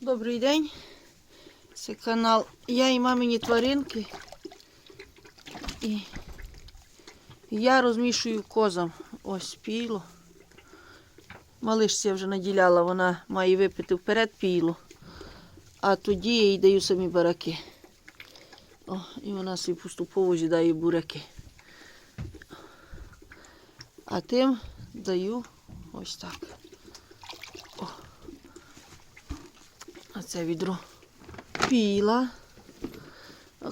Добрий день. Це канал Я і мамині тваринки. І я розмішую козам. Ось піло. Малишці я вже наділяла, вона має випити вперед піло. А тоді я їй даю самі бараки. О, і вона собі поступово з'їдає буряки. А тим даю ось так. Це відро піла.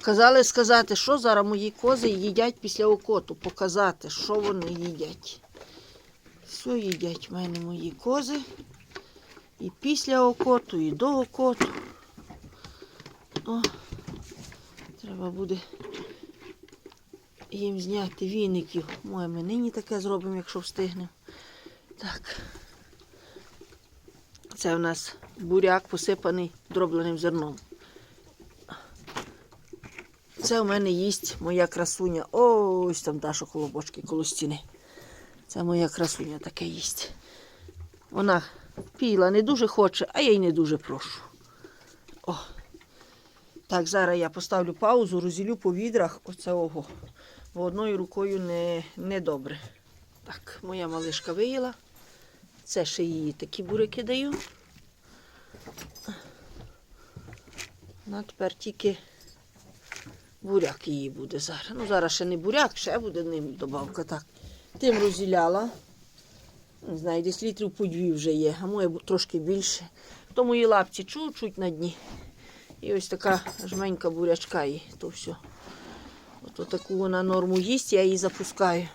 Казали сказати, що зараз мої кози їдять після окоту. Показати, що вони їдять. Все їдять в мене мої кози. І після окоту, і до окоту. О, треба буде їм зняти віників. Моє ми нині таке зробимо, якщо встигнемо. Так. Це в нас буряк посипаний дробленим зерном. Це у мене їсть моя красуня. Ось там та, що колобочки коло стіни. Це моя красуня таке їсть. Вона піла не дуже хоче, а я й не дуже прошу. О. Так, зараз я поставлю паузу, розділю по відрах оце ого. Бо одною рукою не, не добре. Так, моя малишка виїла. Це ще її такі буряки даю. Ну, а тепер тільки буряк її буде зараз. Ну, зараз ще не буряк, ще буде ним добавка. Так. Тим розділяла. Не знаю, десь літрів по дві вже є, а моє трошки більше. То мої лапці чуть-чуть на дні. І ось така жменька бурячка і то все. Ото таку вона норму їсть, я її запускаю.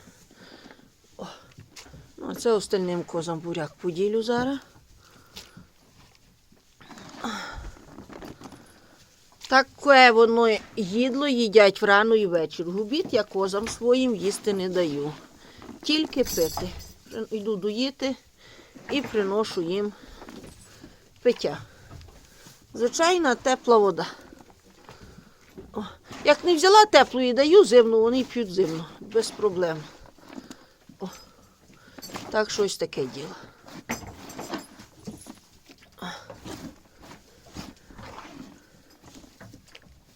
Ну, а це остальним козам буряк поділю зараз. Таке воно їдло їдять врано і вечір. Губіт я козам своїм їсти не даю. Тільки пити. Йду доїти і приношу їм пиття. Звичайна тепла вода. О, Як не взяла теплої, даю зимну, вони п'ють зимну. Без проблем. Так що ось таке діло.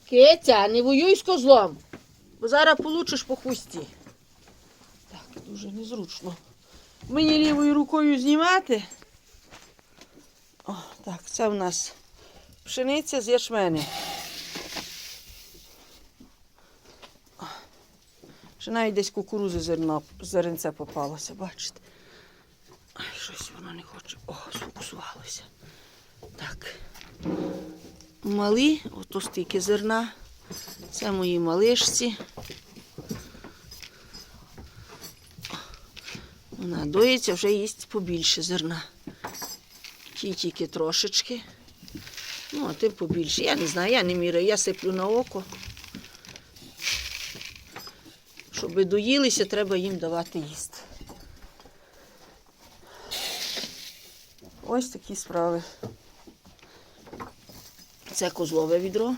Киця, не воюй з козлом, бо зараз получиш по хвості. Так, дуже незручно. Мені лівою рукою знімати. О, так, це в нас пшениця з ячмени. Ще навіть десь кукурузи зерно, зеренце попалося, бачите. Ай, не хоче. О, сфокусувалося. Так. Малі, ото стільки зерна. Це мої малишці. Вона доїться, вже їсть побільше зерна. Ті тільки трошечки. Ну, а тим побільше. Я не знаю, я не міряю, я сиплю на око. Щоб доїлися, треба їм давати їсти. Ось такі справи. Це козлове відро.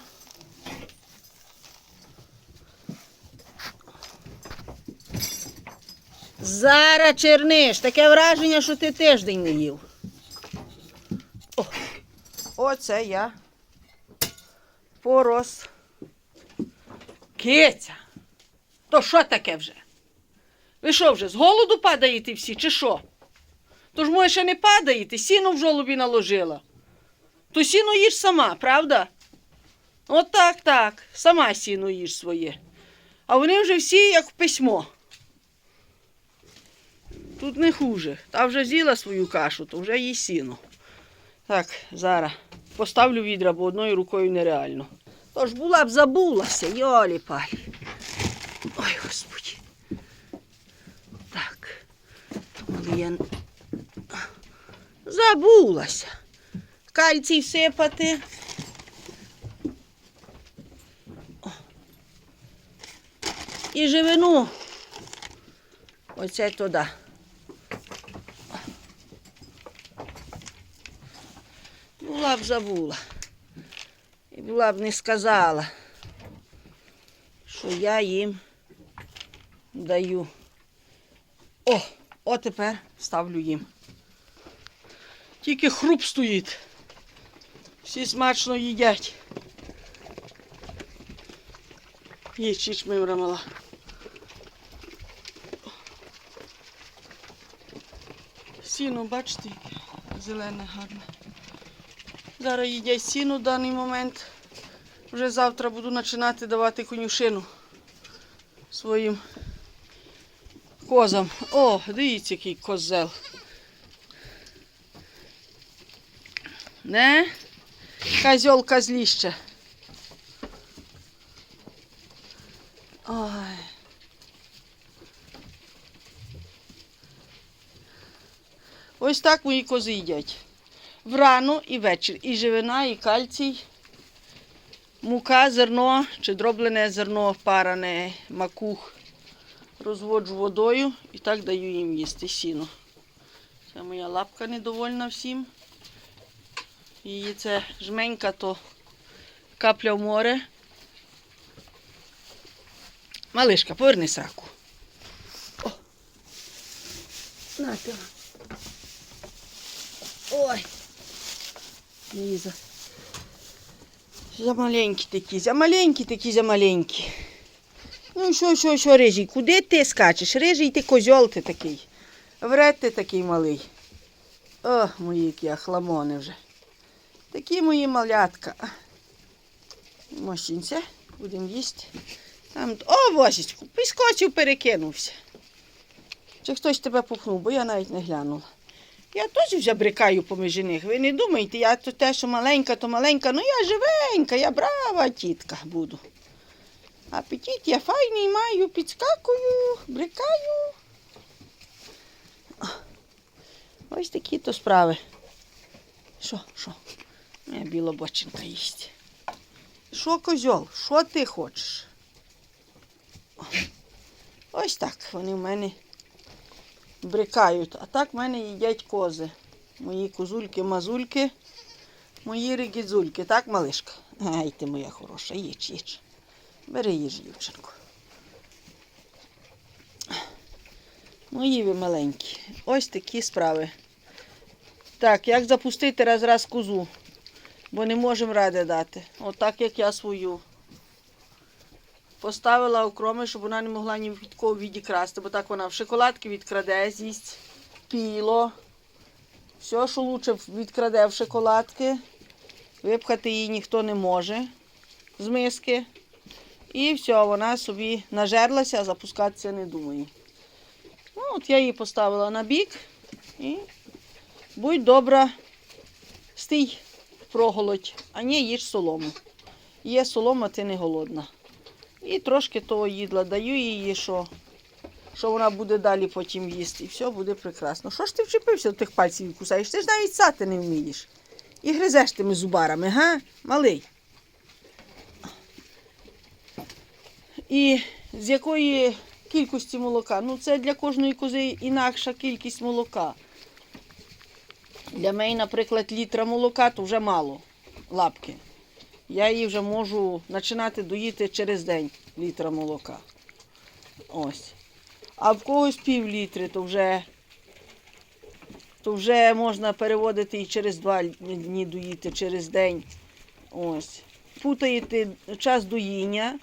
Зараз черниш, таке враження, що ти тиждень не їв. О, оце я порос. Киця. То що таке вже? Ви що вже з голоду падаєте всі, чи що? То ж може ще не падаєте, сіно в жолобі наложила. То сіно їж сама, правда? От так, так, сама сіно їж своє. А вони вже всі як в письмо. Тут не хуже. Та вже з'їла свою кашу, то вже їй сіно. Так, зараз поставлю відра, бо одною рукою нереально. Тож була б забулася, йолі паль. Ой, господі. Так. Думали, я забулася. Кальцій всипати. О. І живину. Оце туди. Була б забула. І була б не сказала, що я їм даю. О, о тепер ставлю їм. Тільки хруп стоїть. Всі смачно їдять. Їсть чичмим мала. Сіно, бачите, зелене гарне. Зараз їдять сіно в даний момент. Вже завтра буду починати давати конюшину своїм козам. О, дивіться, який козел. Не? Козьол козліще. Ой. Ось так мої кози їдять. Врано і ввечері. І живина, і кальцій. Мука, зерно чи дроблене зерно, паране, макух. Розводжу водою і так даю їм їсти сіно. Це моя лапка недовольна всім. Її це жменька, то капля в море. Малишка, поверни сраку. О. На. Ой. Ліза. Замаленькі такі, замаленькі такі, замаленькі. Ну що, що, що, рижий, куди ти скачеш? Рижий ти козьол ти такий. Вред ти такий малий. О, мої які ахламони вже. Такі мої малятка. Мощінця, будемо їсти. Там, о, Божечку, підскочив, перекинувся. Чи хтось тебе пухнув, бо я навіть не глянула. Я теж вже брикаю поміж них. Ви не думайте, я то те, що маленька, то маленька, ну я живенька, я брава тітка буду. Апетит я файний маю, підскакую, брикаю. Ось такі то справи. Що, що? Моя білобочинка їсть. Що, козьол, що ти хочеш? Ось так вони в мене брикають. А так в мене їдять кози. Мої козульки-мазульки, мої ригідзульки. Так, малишка? Ай ти моя хороша, їж, їж. Бери їж, дівчинку. Мої ви маленькі. Ось такі справи. Так, як запустити раз раз козу, бо не можемо ради дати. Отак, як я свою. Поставила окроми, щоб вона не могла ні від кого відікрасти, бо так вона в шоколадки відкраде, з'їсть піло. Все, що лучше відкраде в шоколадки. Випхати її ніхто не може з миски. І все, вона собі нажерлася, а запускатися не думає. Ну, от я її поставила на бік і будь добра, стій проголодь, а не їж солому. Є солома, ти не голодна. І трошки того їдла даю їй, що, що вона буде далі потім їсти. І все буде прекрасно. Що ж ти вчепився до тих пальців і кусаєш? Ти ж навіть сати не вмієш. І гризеш тими зубарами, га? Малий. І з якої кількості молока? Ну, це для кожної кози інакша кількість молока. Для мене, наприклад, літра молока то вже мало лапки. Я її вже можу починати доїти через день літра молока. Ось. А в когось пів літри, то вже, то вже можна переводити і через два дні доїти, через день. Ось. Путаєте час доїння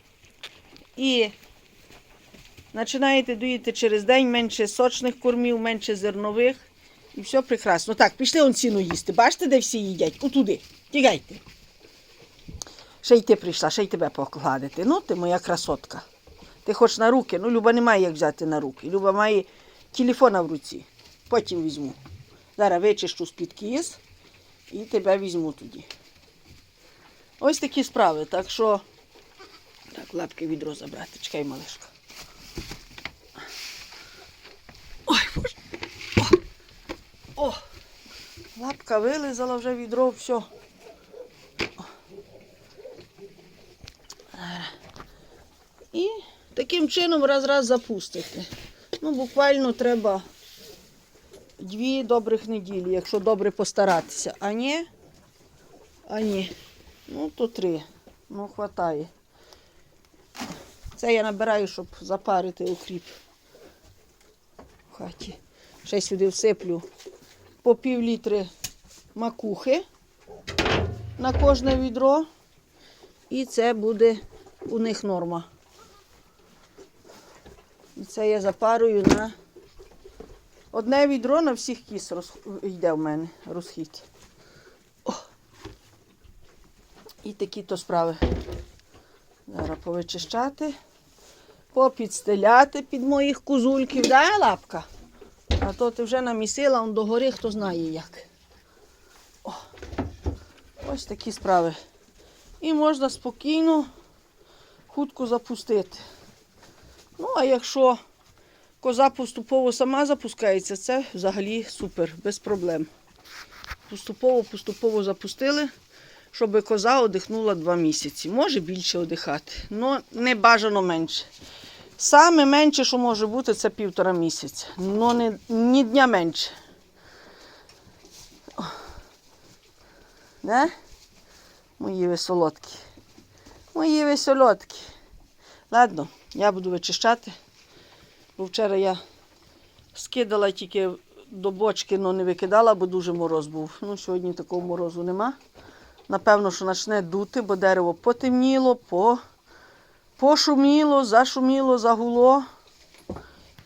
і починаєте доїти через день менше сочних кормів, менше зернових. І все прекрасно. Так, пішли он ціну їсти. Бачите, де всі їдять? Отуди. Тігайте. Ще й ти прийшла, ще й тебе покладити. Ну, ти моя красотка. Ти хоч на руки, ну Люба не має як взяти на руки. Люба має телефона в руці. Потім візьму. Зараз вичищу з-під кіз і тебе візьму тоді. Ось такі справи. Так що. Так, лапки відро забрати. Чекай, малишка. Ой, боже. О! О! Лапка вилизала вже відро, все. І таким чином раз-раз запустити. Ну, буквально треба дві добрих неділі, якщо добре постаратися. А ні, а ні. Ну, то три. Ну, хватає. Це я набираю, щоб запарити укріп в хаті. Ще сюди всиплю по пів літри макухи на кожне відро. І це буде у них норма. І це я запарую на одне відро на всіх кіс роз... йде в мене розхід. О. І такі то справи. Зараз повичищати, попідстеляти під моїх кузульків. Да, лапка? А то ти вже намісила он догори, хто знає як. Ось такі справи. І можна спокійно, хутко запустити. Ну, а якщо коза поступово сама запускається, це взагалі супер, без проблем. Поступово-поступово запустили, щоб коза одихнула два місяці. Може більше одихати, але не бажано менше. Саме менше, що може бути, це півтора місяця. Ну, ні дня менше. Не? Мої ви солодкі. Мої ви солодкі. Ладно, я буду вичищати. Бо вчора я скидала тільки до бочки, але не викидала, бо дуже мороз був. Ну, сьогодні такого морозу нема. Напевно, що почне дути, бо дерево потемніло, по, пошуміло, зашуміло, загуло.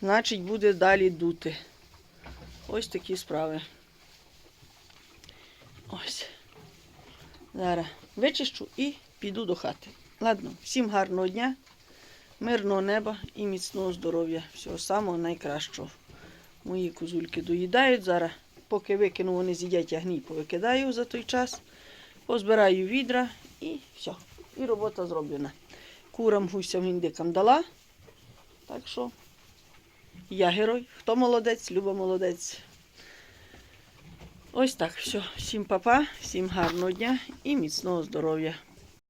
Значить, буде далі дути. Ось такі справи. Ось. Зараз вичищу і піду до хати. Ладно, всім гарного дня, мирного неба і міцного здоров'я. Всього самого найкращого. Мої козульки доїдають зараз. Поки викину, вони з'їдять, я гній повикидаю за той час. Позбираю відра і все. І робота зроблена. Курам, гусям, індикам дала. Так що я герой. Хто молодець, Люба молодець. Ось так, все. Всім папа, всім гарного дня і міцного здоров'я.